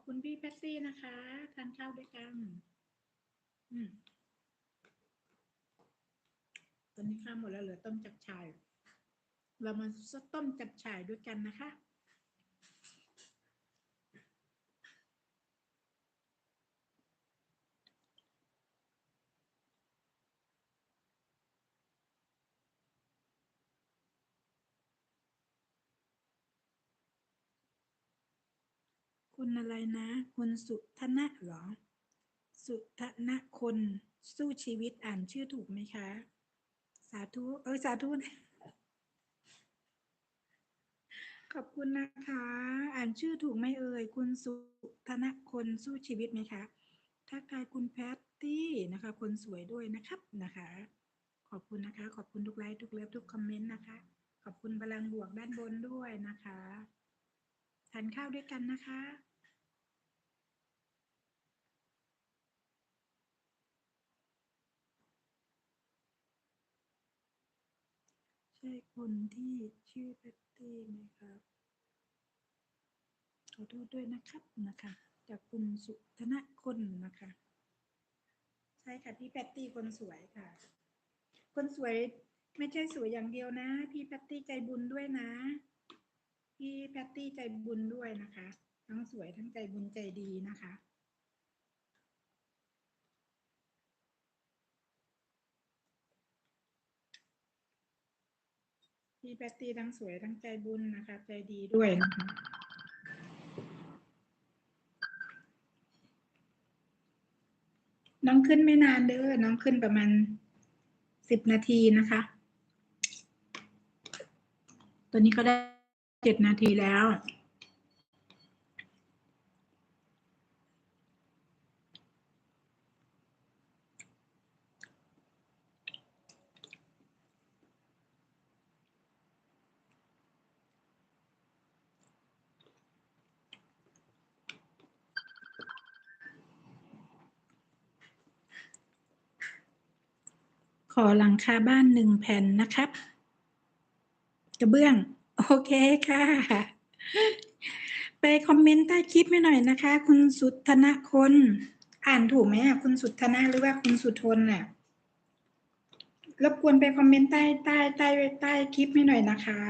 อบคุณพี่แพตตี้นะคะทานข้าวด้วยกันอืมตอนนี้ข้าวหมดแล้วเหลือต้มจับฉ่าย เรามาต้มจับฉ่ายด้วยกันนะคะ คุณอะไรนะ คุณสุธนะเหรอ สุธนะคนสู้ชีวิตอ่านชื่อถูกไหมคะ สาธุ เออสาธุนะขอบคุณนะคะ อ่านชื่อถูกไหมเอ่ย คุณสุธนะคนสู้ชีวิตไหมคะทักทายคุณแพตตี้นะคะ คนสวยด้วยนะครับนะคะ ขอบคุณนะคะ ขอบคุณทุกไลค์ทุกเลิฟทุกคอมเมนต์นะคะ ขอบคุณพลังบวกด้านบนด้วยนะคะทานข้าวด้วยกันนะคะ ใช่คนที่ชื่อแพตตี้ไหมครับ ขอโทษด้วยนะครับนะคะ จากคุณสุธนคนนะคะ ใช่ค่ะพี่แพตตี้คนสวยค่ะ คนสวยไม่ใช่สวยอย่างเดียวนะ พี่แพตตี้ใจบุญด้วยนะ พี่แพตตี้ใจบุญด้วยนะคะ ทั้งสวยทั้งใจบุญใจดีนะคะ พี่แพตตี้ทั้งสวยทั้งใจบุญนะคะ ใจดีด้วยนะคะน้องขึ้นไม่นานเด้อน้องขึ้นประมาณสิบนาทีนะคะตอนนี้ก็ได้เจ็ดนาทีแล้ว ขอหลังคาบ้านหนึ่งแผ่นนะครับ กระเบื้อง โอเคค่ะ ไปคอมเมนต์ใต้คลิปให้หน่อยนะคะ คุณสุธนาคน อ่านถูกไหมคุณสุธนะหรือว่าคุณสุทนน่ะรบกวนไปคอมเมนต์ใต้ใต้ใต้ใต้คลิปให้หน่อยนะคะ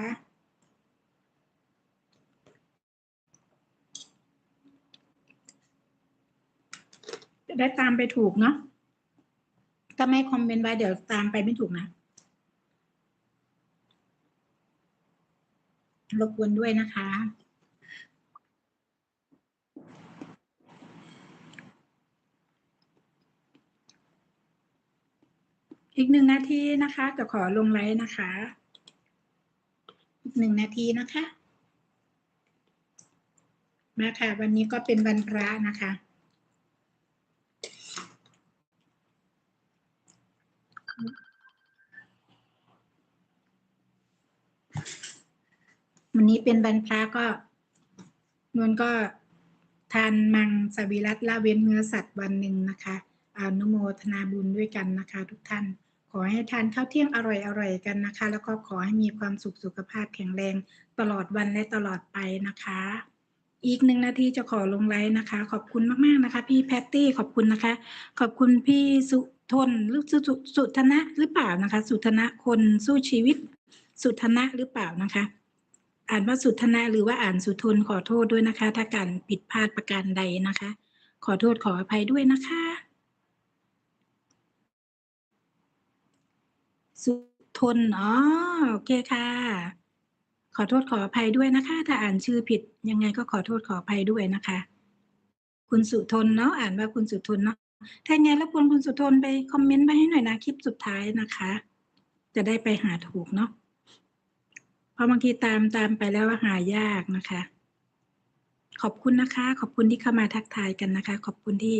จะได้ตามไปถูกเนาะ ถ้าไม่คอมเมนต์ไว้เดี๋ยวตามไปไม่ถูกนะรบกวนด้วยนะคะ อีกหนึ่งนาทีนะคะจะขอลงไลน์นะคะ อีกหนึ่งนาทีนะคะ มาค่ะ วันนี้ก็เป็นวันพระนะคะ วันนี้เป็นวันพระก็นวลก็ทานมังสวิรัตละเว้นเนื้อสัตว์วันหนึ่งนะคะอนุโมทนาบุญด้วยกันนะคะ ทุกท่าน ขอให้ทานข้าวเที่ยงอร่อยๆกันนะคะ แล้วก็ขอให้มีความสุขสุขภาพแข็งแรงตลอดวันและตลอดไปนะคะ อีกหนึ่งนาทีจะขอลงไลน์นะคะ ขอบคุณมากๆนะคะ พี่แพตตี้ขอบคุณนะคะ ขอบคุณพี่สุ ทนหรือสุสุสุธนะหรือเปล่านะคะ สุธนะคนสู้ชีวิต สุธนะหรือเปล่านะคะ อ่านว่าสุธนะหรือว่าอ่านสุทนขอโทษด้วยนะคะ ถ้าการผิดพลาดประการใดนะคะ ขอโทษขออภัยด้วยนะคะ สุทนอ๋อโอเคค่ะ ขอโทษขออภัยด้วยนะคะ ถ้าอ่านชื่อผิดยังไงก็ขอโทษขออภัยด้วยนะคะ คุณสุทนเนาะอ่านว่าคุณสุทนเนาะ ถ้าไงรบกวนคุณสุทนไปคอมเมนต์ไปให้หน่อยนะคลิปสุดท้ายนะคะ จะได้ไปหาถูกเนาะเพราะบางทีตามตามไปแล้วหายากนะคะ ขอบคุณนะคะ ขอบคุณที่เข้ามาทักทายกันนะคะ ขอบคุณที่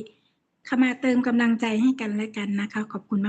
เข้ามาเติมกำลังใจให้กันและกันนะคะ ขอบคุณมาก